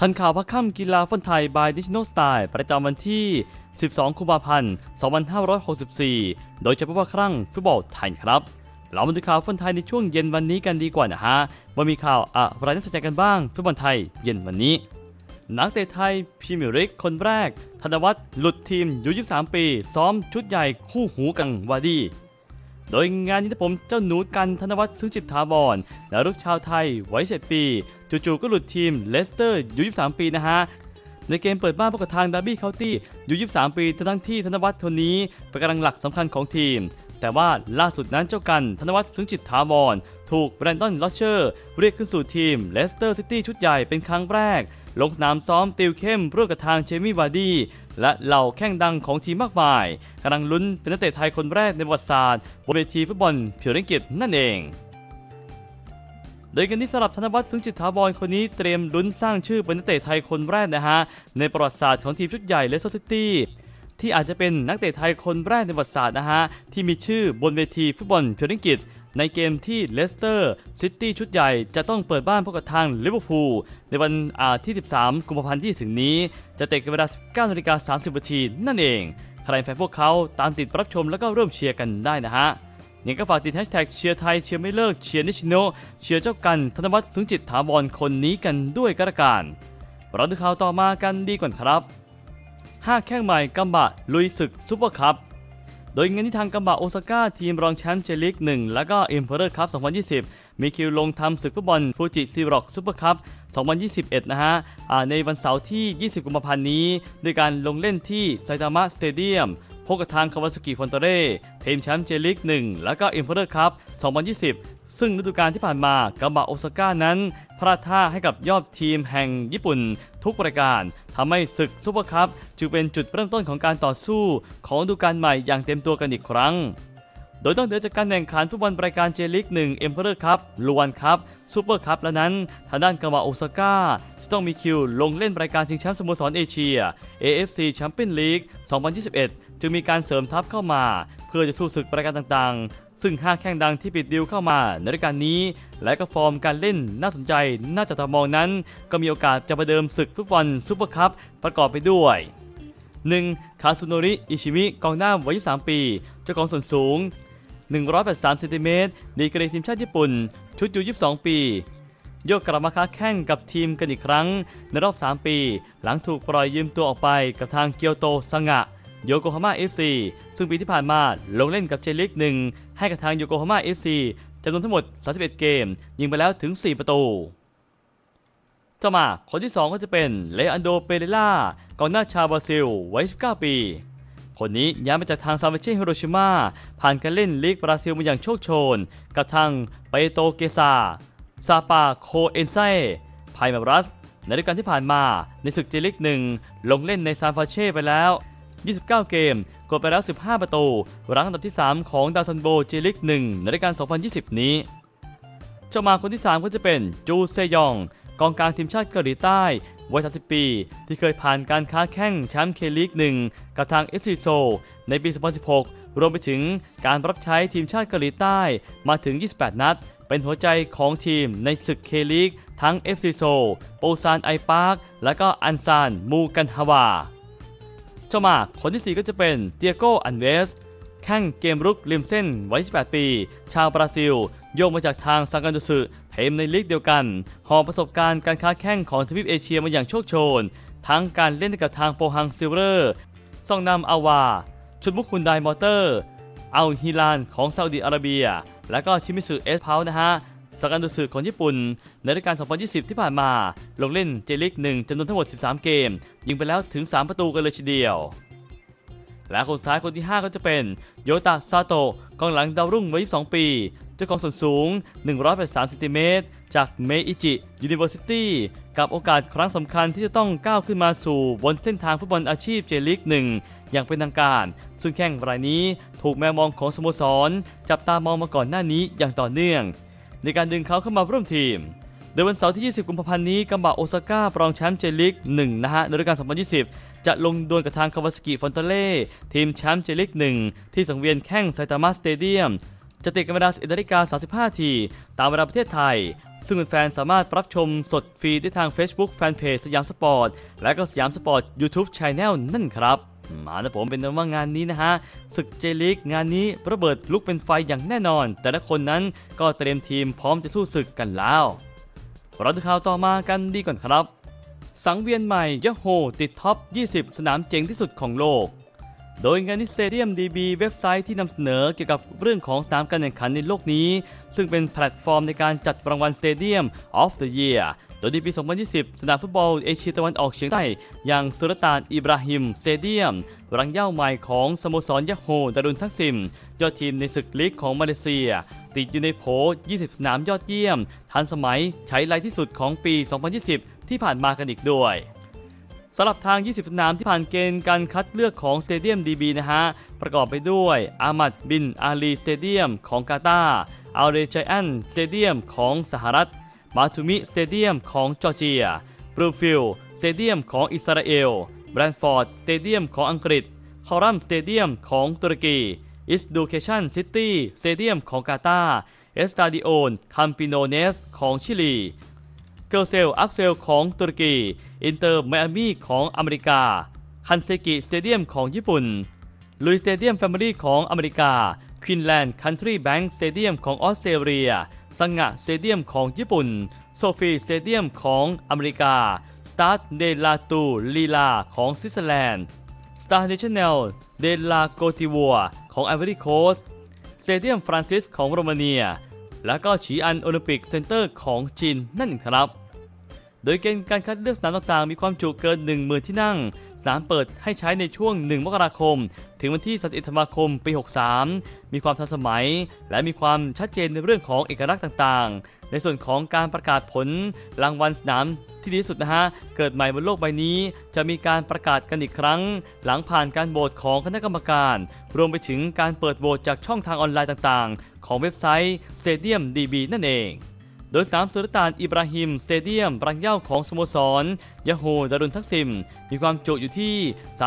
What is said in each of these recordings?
ทันข่าวพักค่ำกีฬาฟุตไทย by Digital Style ประจำวันที่ 12 กุมภาพันธ์ 2564 โดยเฉพาะครั้งฟุตบอลไทยครับ เรามาดูข่าวฟุตไทยในช่วงเย็นวันนี้กันดีกว่านะฮะ ว่ามีข่าวอะไรน่าสนใจกันบ้างฟุตบอลไทยเย็นวันนี้ นักเตะไทยพรีมียร์ลีกคนแรก ธนวัฒน์หลุดทีมอยู23 ปี ซ้อมชุดใหญ่คู่หูกังวาดี โดยงานนี้ผมเจ้าหนูกันธนวัฒน์ซึ่งจิตถาวรและลูกชาวไทยวัย7ปี จู่ๆก็หลุดทีมเลสเตอร์อยู่23 ปีนะฮะ ในเกมเปิดบ้านพบกับทางดาร์บี้เคาน์ตี้อยู่23 ปีทั้งที่ธนวัฒน์คนนี้เป็นกำลังหลักสำคัญของทีม แต่ว่าล่าสุดนั้นเจ้ากันธนวัฒน์ซึ่งจิตถาวรถูกแบรนดอนลอชเชอร์เรียกขึ้นสู่ทีมเลสเตอร์ซิตี้ชุดใหญ่เป็นครั้งแรก ลงสนามซ้อมติวเข้มร่วมกับทางเจมี่วาร์ดี้และเหล่าแข้งดังของทีมมากมายกำลังลุ้นเป็นนักเตะไทยคนแรกในประวัติศาสตร์บนเวทีฟุตบอลเพียวเรนกิจนั่นเอง โดยกันที่สำหรับธนวัฒน์ซึ่งจิตถาวรคนนี้เตรียมลุ้นสร้างชื่อเป็นนักเตะไทยคนแรกนะฮะ ในประวัติศาสตร์ของทีมชุดใหญ่เลสเตอร์ซิตี้ที่อาจจะเป็นนักเตะไทยคนแรกในประวัติศาสตร์นะฮะ ที่มีชื่อบนเวทีฟุตบอลเพียวเรนกิจ ในเกมที่เลสเตอร์ซิตี้ชุดใหญ่จะต้องเปิดบ้านพบกับทางลิเวอร์พูลในวันอาที่ 13 กุมภาพันธ์ที่ถึงนี้ จะเตะกันเวลา 19นาฬิกา30นาทีนั่นเอง ใครแฟนพวกเขาตามติดรับชมแล้วก็ร่วมเชียร์กันได้นะฮะยังก็ฝากติดแฮชแท็กเชียร์ไทยเชียร์ไม่เลิกเชียร์นิชิโนเชียร์เจ้ากันธนวัฒน์สุงจิตถาวรคนนี้กันด้วยกันละกันเราดูข่าวต่อมากันดีก่อนครับห้าแข้งใหม่กัมบะลุยศึกซุปเปอร์คัพ โดยงานที่ทางกัมบะโอซาก้าทีมรองแชมป์เจลิก 1 แล้วก็อิมเพอเรอร์คัพ2020 มีคิวลงทำศึกฟุตบอลฟูจิซีร็อกซูเปอร์คัพ2021 นะฮะในวันเสาร์ที่ 20 กุมภาพันธ์นี้ด้วยการลงเล่นที่ไซตามะสเตเดียม พบกับทางคาวาซากิฟอนเตเร่ทีมแชมป์เจลิก 1 แล้วก็อิมเพอเรอร์คัพ2020 ซึ่งฤดูกาลที่ผ่านมากัมบะโอซาก้านั้น พลาดท่าให้กับยอดทีมแห่งญี่ปุ่นทุกรายการทำให้ศึกซุปเปอร์คัพจึงเป็นจุดเริ่มต้นของการต่อสู้ของฤดูกาลใหม่อย่างเต็มตัวกันอีกครั้งโดยต้องเดือจากการแข่งขันฟุตบอลรายการเจลิก1 e m p e r o r Cup ลวนครับซูเปอร์คัพแล้วนั้น ทางด้านกัมบะโอซาก้าจะต้องมีคิวลงเล่นรายการชิงแชมป์สโมสรเอเชีย AFC Champions League 2021 จึงมีการเสริมทัพเข้ามา เพื่อจะสู้ศึกรายการต่างๆ ซึ่ง5แข้งดังที่ปิดดิวเข้ามาในรายการนี้ และก็ฟอร์มการเล่นน่าสนใจน่าจะตามองนั้น ก็มีโอกาสจะประเดิมศึกฟุตบอลซูเปอร์คัพประกอบไปด้วย 1. คาซุโนริ อิชิมิ กองหน้าวัย 23 ปี เจ้าของส่วนสูง 183เซนติเมตร ดีกรีทีมชาติญี่ปุ่น ชุดอยู่ 22 ปี โยกกลับมาค้าแข่งกับทีมกันอีกครั้ง ในรอบ 3 ปี หลังถูกปล่อยยืมตัวออกไปกับทางเกียวโตซังะ โยโกฮาม่า FC ซึ่งปีที่ผ่านมาลงเล่นกับเจลิกหนึ่งให้กับทางโยโกฮาม่า FC จำนวนทั้งหมด 31 เกม ยิงไปแล้วถึง 4 ประตูต่อมาคนที่ 2 ก็จะเป็นเลอันโด เปเรล่ากองหน้าชาวบราซิลวัย 19 ปี คนนี้ย้ายมาจากทางซาวเชฮิโรชิมาผ่านการเล่นลีกบราซิลมาอย่างโชคโชน กับทางเปโตเกซาซาปาโคเอนไซไพมาบรัสในฤดูกาลที่ผ่านมาในศึกเจลิกหนึ่งลงเล่นในซานฟราเช่ไปแล้ว 29 เกม กดไปแล้ว 15 ประตู รั้งอันดับที่ 3 ของดาวซันโบเจลิก1ในฤดูกาล2020 นี้ เจ้ามาคนที่ 3 ก็จะเป็นจูเซยอง กองกลางทีมชาติเกาหลีใต้ วัย 30 ปี ที่เคยผ่านการค้าแข่งแชมป์เคลีกหนึ่งกับทางเอสซีโซในปี 2016 รวมไปถึงการรับใช้ทีมชาติเกาหลีใต้มาถึง 28 นัด เป็นหัวใจของทีมในศึกเคลีกทั้ง FC โซ โปซานไอปาร์ค และก็อันซาน มูกันฮาวา เจ้ามาคนที่ 4 ก็จะเป็นเตียโกอันเวสแข่งเกมรุกริมเส้นวัย 18 ปี ชาวบราซิล โยกมาจากทางซังกันดุสึเทมในลีกเดียวกัน หอบประสบการณ์การค้าแข่งของทวีปเอเชียมาอย่างโชคโชน ทั้งการเล่นกับทางโปฮังซิลเลอร์ซองนำอาวา ชุดมุกคุนไดมอเตอร์อัลฮิลานของซาอุดิอาระเบีย และก็ชิมิสึเอสพาวนะฮะ สกันดุสึของญี่ปุ่น ในรายการ 2020 ที่ผ่านมา ลงเล่นเจลิก1จำนวนทั้งหมด 13 เกม ยิงไปแล้วถึง 3 ประตูกันเลยทีเดียว และคนสุดท้ายคนที่ 5 ก็จะเป็นโยตะซาโตะกองหลังดาวรุ่งวัย 22 ปี เจ้าของส่วนสูง 183เซนติเมตรจากเมอิจิยูนิเวอร์ซิตี้กับโอกาสครั้งสำคัญที่จะต้องก้าวขึ้นมาสู่บนเส้นทางฟุตบอลอาชีพเจลิก1อย่างเป็นทางการ ซึ่งแข่งรายนี้ถูกแมวมองของสโมสร จับตามองมาก่อนหน้านี้อย่างต่อเนื่อง ในการดึงเขาเข้ามาร่วมทีมโดยวันเสาร์ที่ 20 กุมภาพันธ์นี้กัมบะโอซาก้าปรองแชมป์เจลิก1นะฮะในฤดูกาล2020 จะลงดวลกับทางคาวาซากิฟอนเตเล่ทีมแชมป์เจลิก1ที่สังเวียนแข่งไซตามะสเตเดียมจะเตะกันเวลา11นาฬิกา35ทีตามเวลาประเทศไทย ซึ่งแฟนสามารถรับชมสดฟรีได้ทาง Facebook Fanpage สยามสปอร์ต และก็สยามสปอร์ต YouTube Channel นั่นครับ มานะผมเป็นนว่างานนี้นะฮะศึกเจลิกงานนี้ระเบิดลุกเป็นไฟอย่างแน่นอน แต่ละคนนั้นก็เตรียมทีมพร้อมจะสู้ศึกกันแล้วเราดูข่าวต่อมากันดีก่อนครับ สังเวียนใหม่ยะโฮติดท็อป 20 สนามเจ๋งที่สุดของโลก โดยงานนี้ Stadium DB เว็บไซต์ที่นำเสนอเกี่ยวกับเรื่องของสนามการแข่งขันในโลกนี้ ซึ่งเป็นแพลตฟอร์มในการจัดรางวัล Stadium of the Year โดยในปี 2020 สนามฟุตบอลเอเชียตะวันออกเฉียงใต้ อย่างสุลต่านอิบราฮิมเตเดียม รังเย่าใหม่ของสโมสรยะโฮดารุนทักซิม ยอดทีมในศึกลีกของมาเลเซีย ติดอยู่ในโผ20 สนามยอดเยี่ยม ทันสมัยใช้ไลายที่สุดของปี 2020 ที่ผ่านมากันอีกด้วยสำหรับทาง 20 สนามที่ผ่านเกณฑ์การคัดเลือกของ Stadium DB นะฮะ ประกอบไปด้วยอามัดบินอาลีสเตเดียมของกาตาร์อัลเรจอันสเตเดียมของสหรัฐ มาทูมิสเตเดียมของจอร์เจียบรูฟิลสเตเดียมของอิสราเอลแบรนฟอร์ดสเตเดียมของอังกฤษคอรัมสเตเดียมของตุรกีอิสดูเคชันซิตี้สเตเดียมของกาตาเอสตาดิโอนคัมปิโนเนสของชิลีเกลเซลอักเซลของตุรกี อินเตอร์ไมอามีของอเมริกา คันเซกิสเตเดียมของญี่ปุ่น ลุยสเตเดียมแฟมิลี่ของอเมริกา ควินแลนด์คันทรีแบงก์สเตเดียมของออสเตรเลีย สังงะสเตเดียมของญี่ปุ่น โซฟีสเตเดียมของอเมริกา สตาร์เดลาตูลีลาของสวิตเซอร์แลนด์ สตาร์เนชั่นแนลเดลาโกติวัวของไอวอรี่โคสสเตเดียมฟรานซิสของโรมาเนีย และก็ฉีอันโอลิมปิกเซ็นเตอร์ของจีนนั่นเองครับ โดยเกณฑ์การคัดเลือกสนามต่างๆ มีความจุเกิน 10,000 ที่นั่ง สนามเปิดให้ใช้ในช่วง 1 มกราคม ถึงวันที่31ธันวาคม ปี 63 มีความทันสมัย และมีความชัดเจนในเรื่องของเอกลักษณ์ต่างๆ ในส่วนของการประกาศผลรางวัลสนามที่ดีที่สุดนะฮะ เกิดใหม่บนโลกใบนี้ จะมีการประกาศกันอีกครั้ง หลังผ่านการโหวตของคณะกรรมการ รวมไปถึงการเปิดโหวตจากช่องทางออนไลน์ต่างๆ ของเว็บไซต์ Stadium DB นั่นเอง โดยสามสุลต่านอิบราฮิมสเตเดียมรังเย้าของสโมสรยาโฮดารุนทักซิม มีความจุอยู่ที่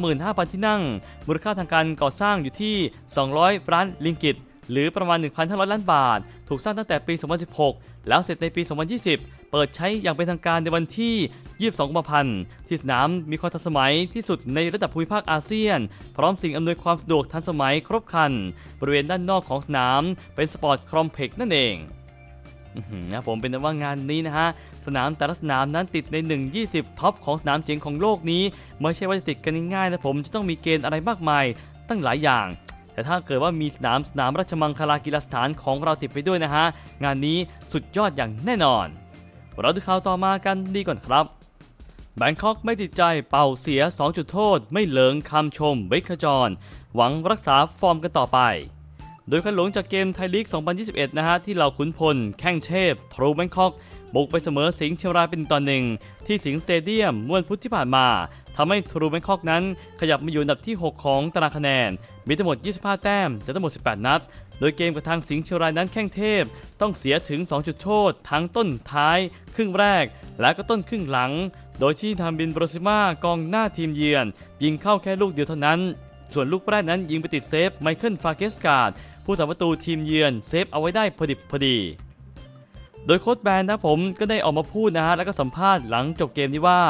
35,000 ที่นั่ง มูลค่าทางการก่อสร้างอยู่ที่ 200 ล้านลิงกิต หรือประมาณ 1,500 ล้านบาท ถูกสร้างตั้งแต่ปี 2016 แล้วเสร็จในปี 2020 เปิดใช้อย่างเป็นทางการในวันที่ 22 กุมภาพันธ์ที่สนามมีความทันสมัยที่สุดในระดับภูมิภาคอาเซียน พร้อมสิ่งอำนวยความสะดวกทันสมัยครบครัน บริเวณด้านนอกของสนามเป็นสปอร์ตครอมเพล็กซ์นั่นเอง นะผมเป็นว่างานนี้นะฮะ สนามแต่ละสนามนั้นติดใน 1 20 ท็อปของสนามเจ๋งของโลกนี้ ไม่ใช่ว่าจะติดกันง่ายๆนะผมจะต้องมีเกณฑ์อะไรมากมายตั้งหลายอย่างแต่ถ้าเกิดว่ามีสนามสนามราชมังคลากีฬาสถานของเราติดไปด้วยนะฮะ งานนี้สุดยอดอย่างแน่นอน เราดูข่าวต่อมากันดีก่อนครับแบงคอกไม่ติดใจเป่าเสีย 2 จุดโทษ ไม่เหลิงคำชมเบคจร หวังรักษาฟอร์มกันต่อไป โดยคันหลงจากเกมไทยลีก 2021 นะฮะ ที่เหล่าขุนพล แข้งเทพทรูแบงคอก บุกไปเสมอสิงห์เชียงรายเป็นตอนหนึ่ง ที่สิงห์สเตเดียมเมื่อพุธที่ผ่านมาทำให้ทรูแบงคอกนั้น ขยับมาอยู่อันดับที่ 6 ของตารางคะแนน มีทั้งหมด 25 แต้มจากทั้งหมด 18 นัด โดยเกมกับทางสิงห์เชียงรายนั้นแข้งเทพ ต้องเสียถึง 2 จุดโทษ ทั้งต้นท้าย ครึ่งแรก และก็ต้นครึ่งหลัง โดยที่ทำบินโบรซิมากองหน้าทีมเยือน ยิงเข้าแค่ลูกเดียวเท่านั้น ส่วนลูกแรกนั้นยิงไปติดเซฟไมเคิลฟาเกสการ์ด ผู้สาประตูทีมเยือนเซฟเอาไว้ได้พอดิบพอดี โดยโค้ชแบนนะผมก็ได้ออกมาพูดนะฮะแล้วก็สัมภาษณ์หลังจบเกมนี้ว่า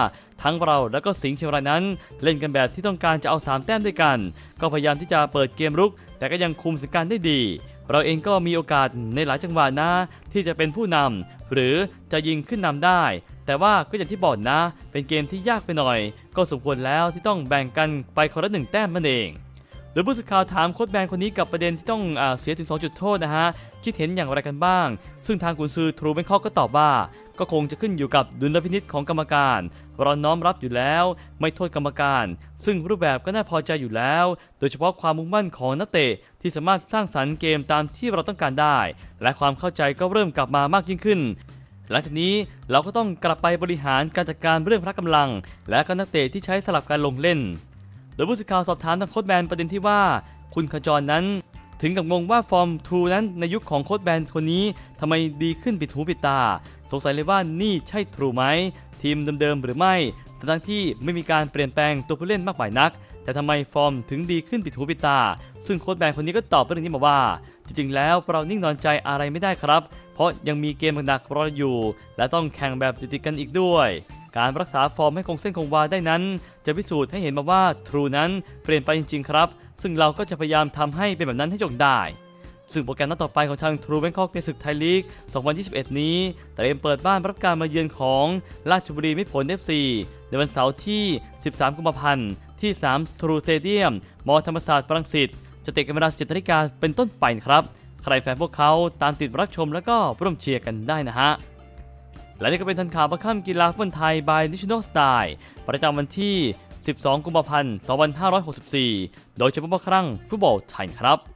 ทั้งเราแล้วก็สิงห์เชียงรายนั้น เล่นกันแบบที่ต้องการจะเอา 3 แต้มด้วยกัน ก็พยายามที่จะเปิดเกมรุก แต่ก็ยังคุมสถานการณ์ได้ดี เราเองก็มีโอกาสในหลายจังหวะนะ ที่จะเป็นผู้นำหรือจะยิงขึ้นนำได้ แต่ว่าก็อย่างที่บอกนะ เป็นเกมที่ยากไปหน่อย ก็สมควรแล้วที่ต้องแบ่งกันไปคนละหนึ่งแต้มนั่นเอง โดยผู้สื่อข่าวถามโค้ชแบนคนนี้กับประเด็นที่ต้องอเสียถึง 2 จุดโทษนะฮะ คิดเห็นอย่างไรกันบ้าง ซึ่งทางกุนซือทรูเบนคอกก็ตอบว่า ก็คงจะขึ้นอยู่กับดุลพินิษของกรรมการเราน้อมรับอยู่แล้ว ไม่โทษกรรมการ ซึ่งรูปแบบก็น่าพอใจอยู่แล้ว โดยเฉพาะความมุ่งมั่นของนักเตะที่สามารถสร้างสรรค์เกมตามที่เราต้องการได้ และความเข้าใจก็เริ่มกลับมามากยิ่งขึ้นหลังจากนี้เราก็ต้องกลับไปบริหารการจัดการเรื่องพละกำลัง และก็นักเตะที่ใช้สลับการลงเล่น โดยผู้สื่อข่าวสอบถามทางโค้ชแบนประเด็นที่ว่า คุณขจรนั้น ถึงกับงงว่าฟอร์มทรูนั้นในยุคของโค้ชแบนคนนี้ทำไมดีขึ้นปิดหูปิดตา สงสัยเลยว่านี่ใช่ทรูไหม ทีมเดิมๆหรือไม่ทั้งที่ไม่มีการเปลี่ยนแปลงตัวผู้เล่นมากมายนัก แต่ทำไมฟอร์มถึงดีขึ้นปิดหูปิดตา ซึ่งโค้ชแบนคนนี้ก็ตอบเรื่องนี้มาว่า จริงๆ แล้วเรานิ่งนอนใจอะไรไม่ได้ครับ เพราะยังมีเกมหนักๆรออยู่ และต้องแข่งแบบติดๆกันอีกด้วย การรักษาฟอร์มให้คงเส้นคงวาได้นั้น จะพิสูจน์ให้เห็นมาว่าทรูนั้นเปลี่ยนไปจริงๆครับ ซึ่งเราก็จะพยายามทำให้เป็นแบบนั้นให้จงได้ ซึ่งโปรแกรมนัดต่อไปของทาง True Bangkok ในศึกไทยลีก 2021 นี้เตรียมเปิดบ้านรับการมาเยือนของราชบุรีมิตรผล FC ในวันเสาร์ที่ 13 กุมภาพันธ์ที่3 True Stadium มอธรรมศาสตร์รังสิตจะเตะกันเวลา17นาฬิกาเป็นต้นไปครับ ใครแฟนพวกเขาตามติดรับชมแล้วก็ร่วมเชียร์กันได้นะฮะ และนี่ก็เป็นทันข่าวประค่ำกีฬาฟุตบอลไทย by National Style ประจำวันที่ 12 กุมภาพันธ์ 2564 โดยเฉพาะครั้งฟุตบอลไทยครับ